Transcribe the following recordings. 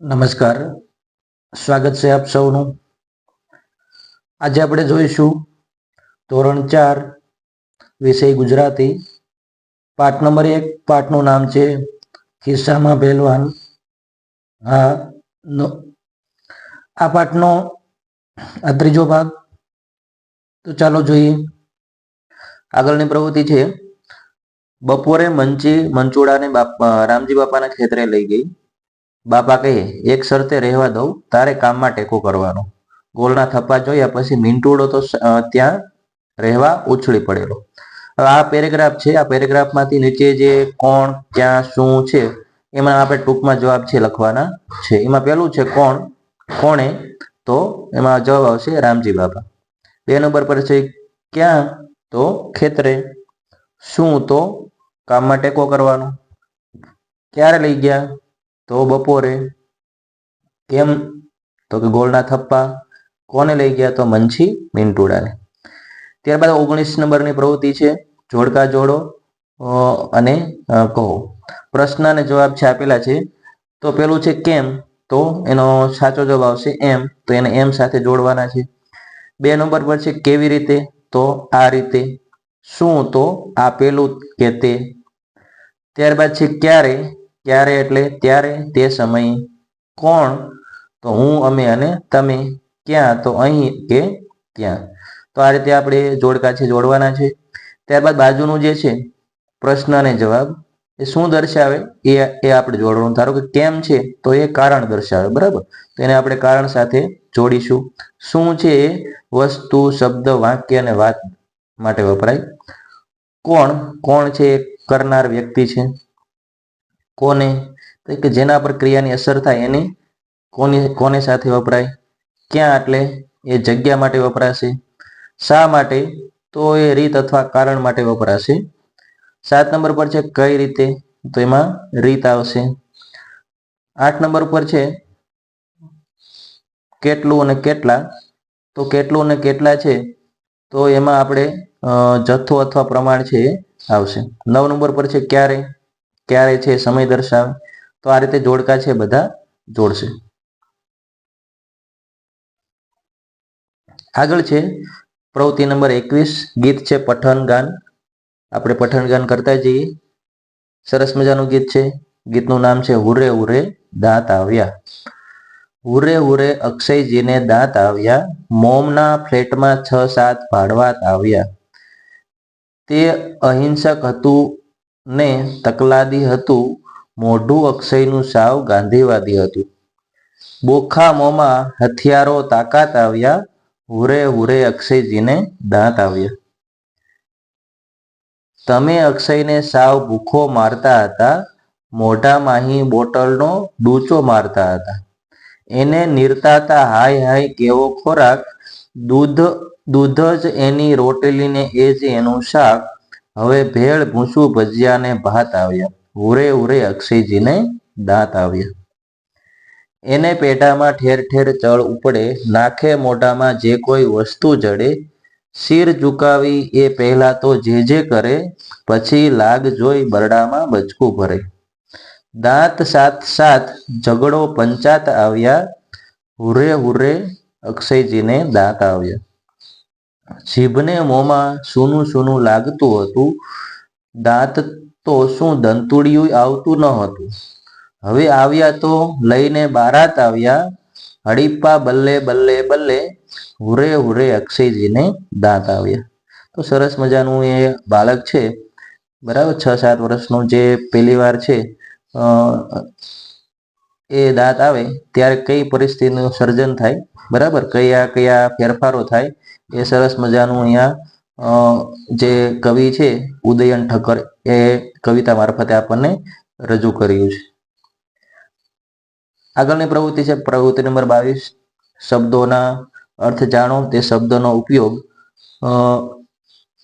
નમસ્કાર. સ્વાગત છે આપ સૌનું. આજે આપણે જોઈશું ધોરણ ચાર, વિષય ગુજરાતી. પાઠ નંબર એક, પાઠનું નામ છે ખિસ્સામાં પહેલવાન હા, નો. આ પાઠનો આ ત્રીજો ભાગ. તો ચાલો જોઈએ. આગળની પ્રવૃત્તિ છે. બપોરે મંચી, મંચુડાને બાપ રામજી બાપાના ખેતરે લઈ ગઈ. બાપા કહે એક શરતે રહેવા દઉં, તારે કામમાં ટેકો કરવાનો. ગોળના થપ્પા જોયા પછી મિન્ટુડો તો ત્યાં રહેવા ઉછળી પડેલો. આ પેરેગ્રાફ છે, આ પેરેગ્રાફમાંથી નીચે જે કોણ, ક્યાં, શું છે, એમાં આપણે ટૂંકમાં જવાબ છે લખવાના છે. એમાં પહેલું છે કોણ, કોણે તો એમાં જવાબ આવશે રામજી બાપા. બે નંબર પર છે ક્યાં તો ખેતરે. શું તો કામમાં ટેકો કરવાનો. ક્યારે લઈ ગયા? તો બપોરે કેમ? તો કે ગોળના થપ્પા. કોને લઈ ગયા? તો મંછી મિન્ટુડાને ત્યારબાદ ઓગણીસ નંબરની પ્રવૃત્તિ છે. જોડકા જોડો અને કહો. પ્રશ્ન અને જવાબ છે આપેલા છે. તો પેલું છે કેમ? તો એનો સાચો જવાબ આવશે એમ. તો એને એમ સાથે જોડવાના છે. બે નંબર પર છે કેવી રીતે? તો આ રીતે. શું તો આ પેલું કે તે. ત્યારબાદ છે ક્યારે? ક્યારે એટલે ત્યારે તે સમયે કોણ? તો હું, અમે અને તમે. ક્યાં? તો અહીં કે ત્યાં. તો આ રીતે આપણે જોડકા છે, જોડવાના છે. ત્યારબાદ બાજુનું જે છે પ્રશ્ન અને જવાબ, એ શું દર્શાવે? એ એ આપણે જોડવાનું. ધારો કે કેમ છે, તો એ કારણ દર્શાવે, બરાબર? તો એને આપણે કારણ સાથે જોડીશું. શું છે એ? વસ્તુ, શબ્દ, વાક્ય અને વાત માટે વપરાય. કોણ? કોણ છે એ? કરનાર વ્યક્તિ છે. કોને? તો કે જેના પર ક્રિયાની અસર થાય એને કોની, કોને સાથે વપરાય? ક્યાં એટલે? એ જગ્યા માટે વપરાશે. શા માટે? તો એ રીત અથવા કારણ માટે વપરાશે. સાત નંબર પર છે કઈ રીતે? તો એમાં રીત આવશે. આઠ નંબર પર છે કેટલું અને કેટલા? તો કેટલું અને કેટલા છે? તો એમાં આપણે જથ્થો અથવા પ્રમાણ છે એ આવશે. નવ નંબર પર છે ક્યારે? ક્યારે છે, સમય દર્શાવે, તો આ રીતે જોડકા છે બધા જોડશે. આગળ છે, પ્રવૃત્તિ નંબર એકવીસ, ગીત છે, પઠન ગાન. આપણે પઠન ગાન કરતા જઈએ. સરસ મજાનું ગીત છે. ગીતનું નામ છે, હુરે હુરે દાંત આવ્યા. હુરે હુરે અક્ષયજીને દાંત આવ્યા. મોમના ફ્લેટમાં છ સાત ભાડવાત આવ્યા. તે અહિંસક હતું ને તકલાદી હતું, મોઢું અક્ષયનું સાવ ગાંધીવાદી હતું. બોખા મોંમાં હથિયારો તાકાત આવ્યા, હુરે હુરે અક્ષયજીને દાંત આવ્યા. તમે અક્ષયને સાવ ભૂખો મારતા હતા મોઢામાં બોટલનો ડૂચો મારતા હતા. એને નિરતાતા હાય હાય કેવો ખોરાક, દૂધ દૂધ જ એની રોટલીને એ જ એનું શાક હવે ભેળ, ભૂસું, ભજીયા ને ભાત આવ્યા. હુરે ઉરે અક્ષયજીને દાંત આવ્યા. એને પેઢામાં ઠેર ઠેર ચળ ઉપડે, નાખે મોઢામાં જે કોઈ વસ્તુ જડે, શિર ઝુકાવી એ પહેલા તો જે જે કરે, પછી લાગ જોઈ બરડામાં બચકું ભરે. દાંત સાત સાત ઝઘડો પંચાત આવ્યા. હુરે હુરે અક્ષયજીને દાંત આવ્યા. જીભને મોંમાં સૂનું સૂનું લાગતું હતું. દાંત તો શું દંતુડિયું આવતું ન હતું. હવે આવ્યા તો લઈને બારાત આવ્યા. હડીપ્પા બલ્લે બલ્લે બલ્લે હુરે હુરે અક્ષયજીને દાંત આવ્યા. તો સરસ મજાનું એ બાળક છે. બરાબર છ સાત વર્ષનું જે પહેલી વાર છે એ દાંત આવે, ત્યારે કઈ પરિસ્થિતિનું સર્જન થાય? બરાબર? કયા કયા ફેરફારો થાય? એ સરસ મજાનું અહીંયા જે કવિ છે, ઉદયન ઠક્કર, એ કવિતા મારફતે આપણને રજૂ કર્યું છે. આગળની પ્રવૃત્તિ છે, પ્રવૃત્તિ નંબર બાવીસ, શબ્દોના અર્થ જાણો, તે શબ્દનો ઉપયોગ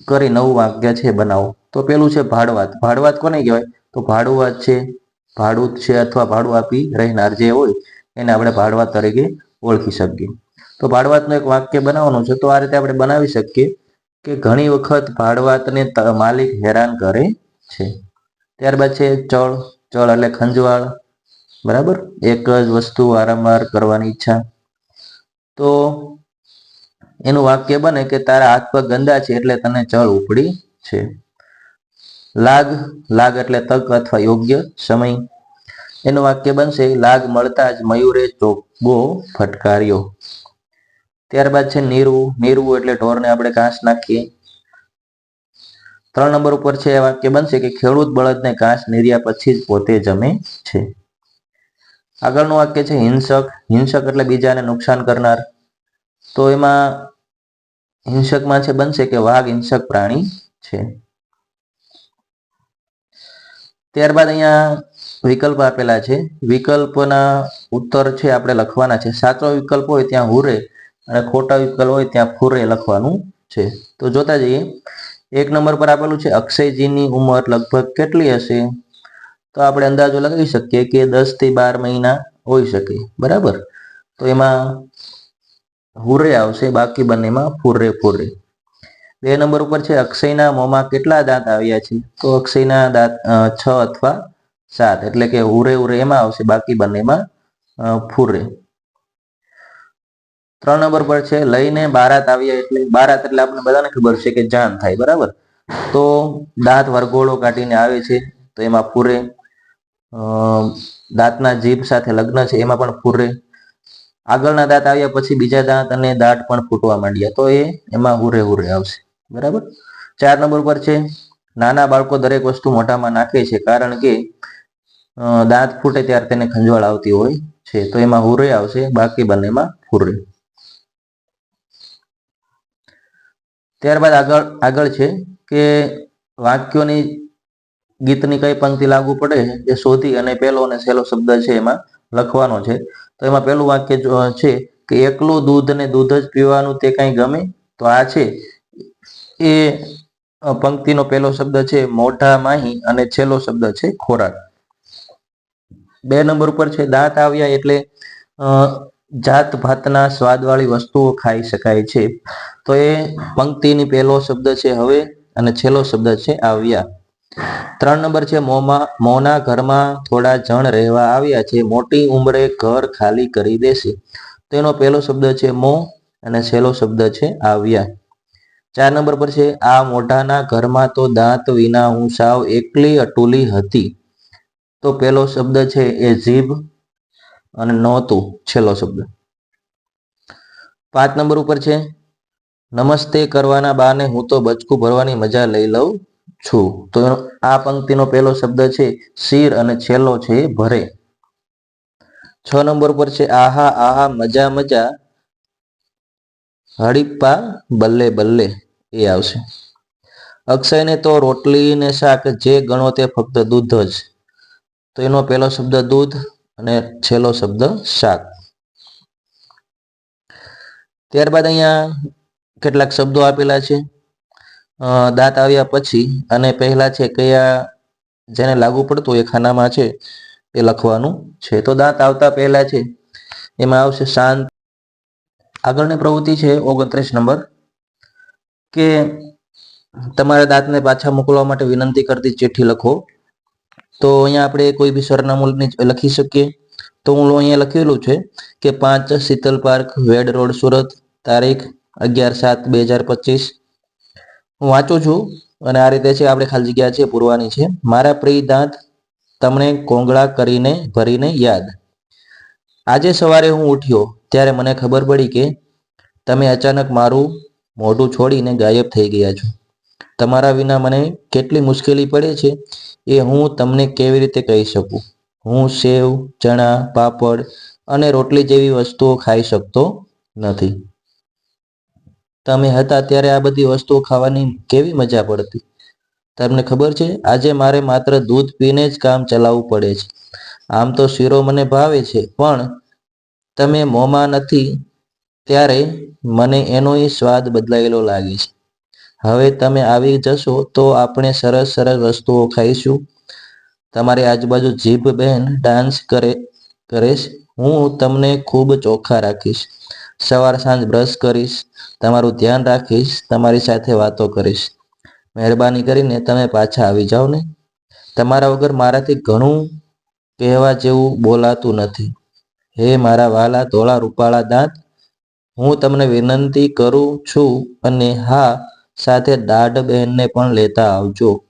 કરી નવું વાક્ય છે, બનાવો. તો પેલું છે, ભાડવાત. ભાડવાત કોને કહેવાય? તો ભાડુઆત છે ભાડું છે, અથવા ભાડું આપી રહેનાર જે હોય, એને આપણે ભાડવાત તરીકે ઓળખી શકીએ. તો ભાડવાતનું એક વાક્ય બનાવવાનું છે, તો આ રીતે આપણે બનાવી શકીએ કે ઘણી વખત ભાડવાતને માલિક હેરાન કરે છે. ત્યારબાદ છે ચળ ચળ એટલે ખંજવાળ, બરાબર? એક જ વસ્તુ વારંવાર કરવાની ઈચ્છા. તો એનું વાક્ય બને કે તારા હાથ પગ ગંદા છે એટલે તને ચળ ઉપડી છે. લાગ લાગ એટલે તક અથવા યોગ્ય સમય. એનું વાક્ય બનશે, લાગ મળતા જ મયુરે ચોગ્ગો ફટકાર્યો. ત્યારબાદ છે નીરવું નીરવું એટલે ઢોરને આપણે ઘાસ નાખીએ. ત્રણ નંબર ઉપર છે વાક્ય બનશે કે ખેડૂત બળદને ઘાસ નીર્યા પછી જ પોતે જમે છે. આગળનું વાક્ય છે હિંસક. હિંસક એટલે બીજાને નુકસાન કરનાર. તો એમાં હિંસકમાં છે બનશે કે વાઘ હિંસક પ્રાણી છે. ત્યારબાદ અહીંયા વિકલ્પ આપેલા છે. વિકલ્પના ઉત્તર છે આપણે લખવાના છે. સાચો વિકલ્પ હોય ત્યાં હુરે. અને ખોટા વિકલ્પ હોય ત્યાં ફુરે લખવાનું છે. તો જોતા જઈએ. એક નંબર પર આપેલું છે, અક્ષયજીની ઉંમર લગભગ કેટલી હશે? તો આપણે અંદાજો લગાવી શકીએ કે દસથી બાર મહિના હોઈ શકે. બરાબર? તો એમાં હુરે આવશે, બાકી બંનેમાં ફુરે ફુરે. બે નંબર ઉપર છે, અક્ષયના મોંમાં કેટલા દાંત આવ્યા છે? તો અક્ષયના દાંત છ અથવા સાત. એટલે કે હુરે ઉરે એમાં આવશે, બાકી બંનેમાં ફુરે. ત્રણ નંબર પર છે, લઈને બારાત આવ્યા એટલે બારાત એટલે આપણે બધાને ખબર છે કે જાન થાય, બરાબર? તો દાંત વરઘોડો કાઢીને આવે છે, તો એમાં પૂરે દાંતના જીભ સાથે લગ્ન છે, એમાં પણ પૂરે. આગળના દાંત આવ્યા પછી બીજા દાંત અને દાંત પણ ફૂટવા માંડ્યા, તો એ એમાં હુરે હુરે આવશે, બરાબર? ચાર નંબર પર છે, નાના બાળકો દરેક વસ્તુ મોઢામાં નાખે છે, કારણ કે દાંત ફૂટે ત્યારે તેને ખંજવાળ આવતી હોય છે, તો એમાં હુરે આવશે, બાકી બંનેમાં ફુરે ત્યારબાદ આગળ આગળ છે કે વાક્યોની, ગીતની કઈ પંક્તિ લાગુ પડે એ શોધી અને પહેલો અને સહેલો શબ્દ છે એમાં લખવાનો છે. તો એમાં પહેલું વાક્ય છે કે એકલું દૂધ ને દૂધ જ પીવાનું તે કઈ ગમે? તો આ છે. એ પંક્તિનો પહેલો શબ્દ છે મોઢા માહી અને છેલ્લો શબ્દ છે ખોરાક. બે નંબર ઉપર છે દાંત આવ્યા એટલે જાત ભાતના સ્વાદવાળી વસ્તુઓ ખાઈ શકાય છે. તો એ પંક્તિની પહેલો શબ્દ છે હવે અને છેલ્લો શબ્દ છે આવ્યા. ત્રણ નંબર છે મોમાં, મોના ઘરમાં થોડા જણ રહેવા આવ્યા છે. મોટી ઉંમરે ઘર ખાલી કરી દેશે. તેનો પહેલો શબ્દ છે મો અને છેલ્લો શબ્દ છે આવ્યા. ચાર નંબર પર છે આ મોઢાના ઘરમાં તો દાંત વિના હું સાવ એકલી અટુલી હતી. તો પહેલો શબ્દ છે એ જીભ અને નહોતું, છેલ્લો શબ્દ. પાંચ નંબર ઉપર છે, નમસ્તે કરવાના બાને હું તો બચકું ભરવાની મજા લઈ લઉં છું. તો આ પંક્તિનો પહેલો શબ્દ છે, શીર અને છેલ્લો છે, ભરે. છ નંબર ઉપર છે, આહા આહા, મજા મજા. હડીપ્પા બલ્લે બલ્લે. એ આવશે. અક્ષયને તો રોટલી ને શાક જે ગણો તે ફક્ત દૂધ જ. તો એનો પહેલો શબ્દ દૂધ અને છેલ્લો શબ્દ શાક. ત્યારબાદ અહીંયા કેટલાક શબ્દો આપેલા છે. દાંત આવ્યા પછી અને પહેલા છે કયા જેને લાગુ પડતું એ ખાનામાં છે એ લખવાનું છે. તો દાંત આવતા પહેલા છે એમાં આવશે શાંત. આગળની પ્રવૃત્તિ છે ઓગણત્રીસ નંબર કે તમારા દાંતને પાછા મોકલવા માટે વિનંતી કરતી ચિઠ્ઠી લખો. તો અહીંયા આપણે કોઈ બી સરનામું લખી શકીએ. તો હું અહીંયા લખેલું છે કે પાંચ શીતલ પાર્ક, વેડ રોડ, સુરત, તારીખ અગિયાર સાત બે હજાર પચીસ. હું વાંચું છું અને આ રીતે છે આપણે ખાલી જગ્યા છે, પૂરવાની છે. મારા પ્રિય દાંત તમને કોંગળા કરીને ભરીને યાદ. આજે સવારે હું ઉઠ્યો ત્યારે મને ખબર પડી કે તમે અચાનક મારું મોઢું છોડીને ગાયબ થઈ ગયા છો. તમારા વિના મને કેટલી મુશ્કેલી પડે છે એ હું તમને કેવી રીતે કહી શકું? હું સેવ, ચણા, પાપડ અને રોટલી જેવી વસ્તુઓ ખાઈ શકતો નથી. તમે હતા ત્યારે આ બધી વસ્તુઓ ખાવાની કેવી મજા પડતી? તમને ખબર છે, આજે મારે માત્ર દૂધ પીને જ કામ ચલાવવું પડે છે. આમ તો શીરો મને ભાવે છે, પણ તમે મોંમાં નથી, ત્યારે મને એનો સ્વાદ બદલાયેલો લાગે છે. હવે તમે આવી જશો તો આપણે સરસ સરસ વસ્તુઓ ખાઈશું. તમારી આજુબાજુ જીભ બહેન ડાન્સ કરે, કરીશ. હું તમને ખૂબ ચોખ્ખા રાખીશ. સવાર સાંજ બ્રશ કરીશ. તમારું ધ્યાન રાખીશ. તમારી સાથે વાતો કરીશ. મહેરબાની કરીને તમે પાછા આવી જાઓ ને. તમારા વગર મારાથી ઘણું કહેવા જેવું બોલાતું નથી. હે મારા વાલા ધોળા રૂપાળા દાંત, હું તમને વિનંતી કરું છું અને હા સાથે દાઢ બહેનને પણ લેતા આવજો.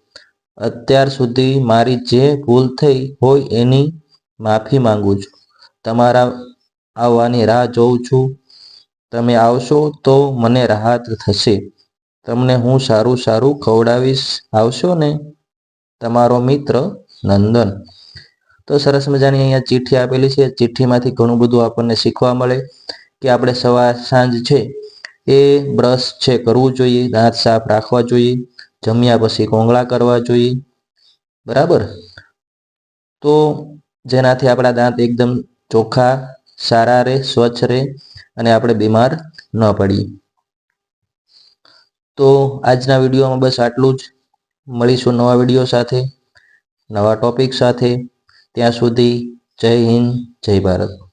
અત્યાર સુધી મારી જે ભૂલ થઈ હોય એની માફી માંગુ છું. તમારા આવવાની રાહ જોઉં છું. તમે આવશો તો મને રાહત થશે. તમને હું સારું સારું ખવડાવીશ. આવશો ને? તમારો મિત્ર નંદન. તો સરસ મજાની અહીંયા ચિઠ્ઠી આપેલી છે. ચિઠ્ઠીમાંથી ઘણું બધું આપણને શીખવા મળે કે આપણે સવાર સાંજ છે એ બ્રશ છે કરવું જોઈએ, દાંત સાફ રાખવા જોઈએ, જમ્યા પછી કોંગળા કરવા જોઈએ. બરાબર? તો જેનાથી આપણા દાંત એકદમ ચોખ્ખા, સારા રહે, સ્વચ્છ રહે અને આપણે બીમાર ન પડીએ. તો આજના વિડીયોમાં બસ આટલું જ. મળીશું નવા વીડિયો સાથે, નવા ટોપિક સાથે. ત્યાં સુધી જય હિન્દ, જય ભારત.